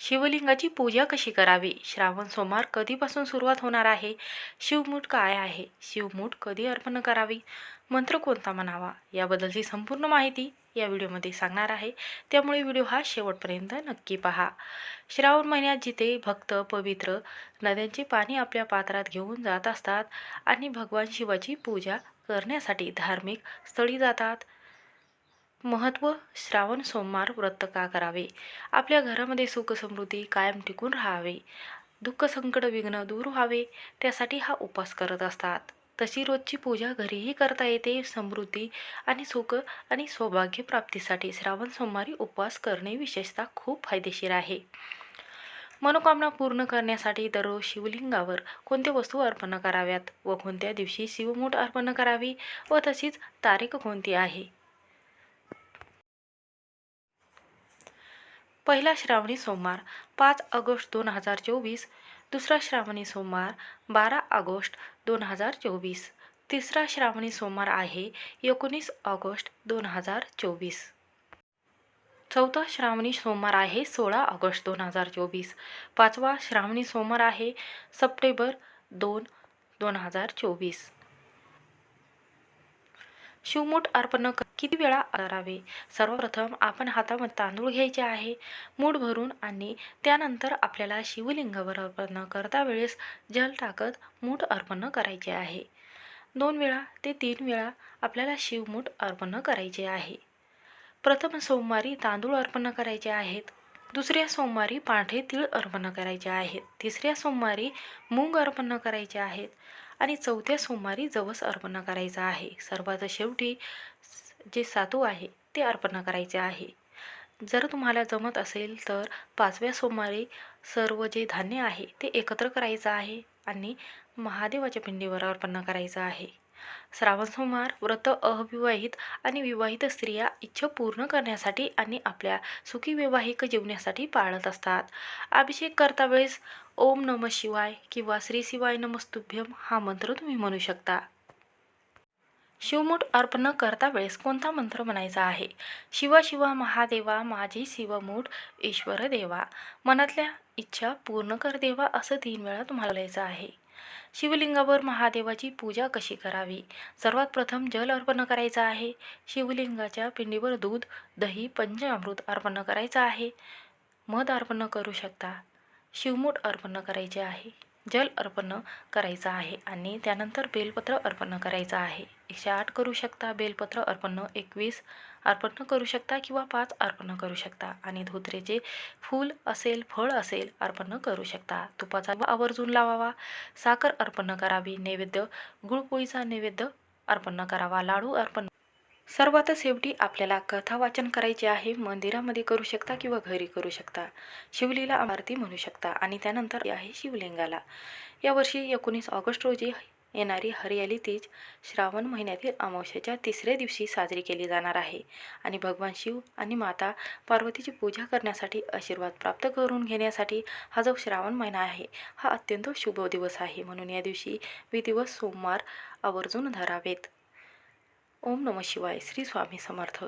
शिवलिंगाची पूजा कशी करावी? श्रावण सोमवार कधीपासून सुरुवात होणार आहे? शिवमूठ काय आहे? शिवमूठ कधी अर्पण करावी? मंत्र कोणता म्हणावा? याबद्दलची संपूर्ण माहिती या व्हिडिओमध्ये सांगणार आहे. त्यामुळे व्हिडिओ हा शेवटपर्यंत नक्की पहा. श्रावण महिन्यात जिथे भक्त पवित्र नद्यांचे पाणी आपल्या पात्रात घेऊन जात असतात आणि भगवान शिवाची पूजा करण्यासाठी धार्मिक स्थळी जातात महत्त्व श्रावण सोमवार व्रत का करावे? आपल्या घरामध्ये सुख समृद्धी कायम टिकून राहावे. दुःख संकट विघ्न दूर व्हावे त्यासाठी हा उपवास करत असतात. तशी रोजची पूजा घरीही करता येते. समृद्धी आणि सुख आणि सौभाग्य प्राप्तीसाठी श्रावण सोमवारी उपवास करणे विशेषतः खूप फायदेशीर आहे. मनोकामना पूर्ण करण्यासाठी दररोज शिवलिंगावर कोणत्या वस्तू अर्पण कराव्यात व कोणत्या दिवशी शिवमूठ अर्पण करावी व तशीच तारीख कोणती आहे? पहिला श्रावणी सोमवार पाच ऑगस्ट दोन हजार चोवीस दुसरा श्रावणी सोमवार बारा ऑगस्ट दोन हजार चोवीस तिसरा श्रावणी सोमवार आहे एकोणीस ऑगस्ट दोन हजार चोवीस. चौथा श्रावणी सोमवार आहे सोळा ऑगस्ट दोन हजार चोवीस. पाचवा श्रावणी सोमवार आहे सप्टेंबर दोन दोन हजार चोवीस. शिवमूठ अर्पण किती वेळा करावे? सर्वप्रथम आपण हातामध्ये तांदूळ घ्यायचे आहे. मूठ भरून आणि त्यानंतर आपल्याला शिवलिंगावर अर्पण करता वेळेस जल टाकत मूठ अर्पण करायचे आहे. दोन वेळा ते तीन वेळा आपल्याला शिवमूठ अर्पण करायचे आहे. प्रथम सोमवारी तांदूळ अर्पण करायचे आहेत. दुसऱ्या सोमवारी पांढरे तीळ अर्पण करायचे आहेत. तिसऱ्या सोमवारी मूग अर्पण करायचे आहेत. आणि चौथ्या सोमवारी जवस अर्पण करायचं आहे. सर्वात शेवटी जे सातू आहे ते अर्पण करायचे आहे. जर तुम्हाला जमत असेल तर पाचव्या सोमवारी सर्व जे धान्य आहे ते एकत्र करायचं आहे आणि महादेवाच्या पिंडीवर अर्पण करायचं आहे. श्रावण सोमवार व्रत अविवाहित आणि विवाहित स्त्रिया इच्छा पूर्ण करण्यासाठी आणि आपल्या सुखी वैवाहिक जीवनासाठी पाळत असतात. अभिषेक करता वेळेस ओम नम शिवाय किंवा श्री शिवाय नमस्तुभ्यम हा मंत्र तुम्ही म्हणू शकता. शिवमूठ अर्पण करता वेळेस कोणता मंत्र म्हणायचा आहे? शिवा शिवा महादेवा माझी शिवमूठ ईश्वर देवा. मनातल्या इच्छा पूर्ण कर देवा असं तीन वेळा तुम्हाला लिहायचं आहे. शिवलिंगावर महादेवाची पूजा कशी करावी? सर्वात प्रथम जल अर्पण करायचं आहे. शिवलिंगाच्या पिंडीवर दूध दही पंचामृत अर्पण करायचं आहे. मध अर्पण करू शकता. शिवमूठ अर्पण करायचे आहे. जल अर्पण करायचं आहे आणि त्यानंतर बेलपत्र अर्पण करायचं आहे. एकशे आठ करू शकता. बेलपत्र अर्पण एकवीस अर्पण करू शकता किंवा पाच अर्पण करू शकता. आणि धोत्रेचे फूल असेल फळ असेल अर्पण करू शकता. तुपाचा आवर्जून लावावा. साखर अर्पण करावी. नैवेद्य गुळपोळीचा नैवेद्य अर्पण करावा. लाडू अर्पण सर्वात शेवटी आपल्याला कथा वाचन करायचे आहे. मंदिरामध्ये करू शकता किंवा घरी करू शकता. शिवलीला आरती म्हणू शकता. आणि त्यानंतर आहे शिवलिंगाला. यावर्षी एकोणीस ऑगस्ट रोजी येणारी हरियाली तीज श्रावण महिन्यातील अमावस्याच्या तिसऱ्या दिवशी साजरी केली जाणार आहे. आणि भगवान शिव आणि माता पार्वतीची पूजा करण्यासाठी आशीर्वाद प्राप्त करून घेण्यासाठी हा जो श्रावण महिना आहे हा अत्यंत शुभ दिवस आहे. म्हणून या दिवशी मी दिवस सोमवार आवर्जून धरावेत. ओम नम शिवाय. श्री स्वामी समर्थ.